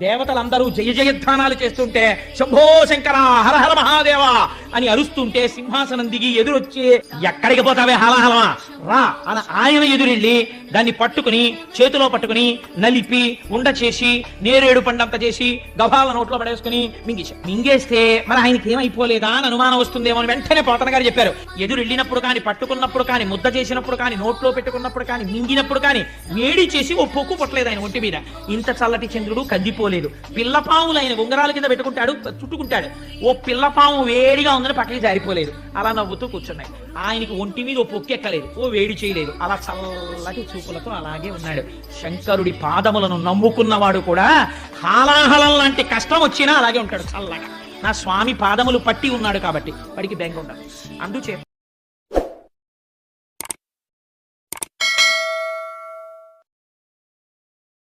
దేవతలందరూ జయ జయధ్వానాలు చేస్తుంటే శంభో శంకర హరహర మహాదేవ అని అరుస్తుంటే సింహాసనం దిగి ఎదురొచ్చి ఎక్కడికి పోతావే హలహలమా రా అని ఆయన ఎదురెళ్ళి దాన్ని పట్టుకుని చేతిలో పట్టుకుని నలిపి ఉండ చేసి నేరేడు పండంత చేసి గభాల నోట్లో పడేసుకుని మింగేశారు మింగేస్తే మరి ఆయనకి ఏమైపోలేదా అని అనుమానం వస్తుందేమో అని వెంటనే పోతన గారు చెప్పారు. ఎదురు వెళ్ళినప్పుడు కానీ పట్టుకున్నప్పుడు కానీ ముద్ద చేసినప్పుడు కానీ నోట్లో పెట్టుకున్నప్పుడు కానీ మింగినప్పుడు కానీ వేడి చేసి ఓ పొక్కు పుట్టలేదు ఆయన ఒంటి మీద. ఇంత చల్లటి చంద్రుడు కందిపోలేదు. పిల్లపాములు ఆయన ఉంగరాల కింద పెట్టుకుంటాడు చుట్టుకుంటాడు. ఓ పిల్లపాము వేడిగా ఉందని పక్కకి జారిపోలేదు. అలా నవ్వుతూ కూర్చున్నాయి. ఆయనకి ఒంటి మీద ఓ పొక్కు ఎక్కలేదు. ఓ వేడి చేయలేదు. అలా చల్లటి చూపులతో అలాగే ఉన్నాడు. శంకరుడి పాదములను నమ్ముకున్నవాడు కూడా హాలాహలం లాంటి కష్టం వచ్చినా అలాగే ఉంటాడు చల్లగా. నా స్వామి పాదములు పట్టి ఉన్నాడు కాబట్టి వాడికి బెంగ ఉండదు. అందుచేత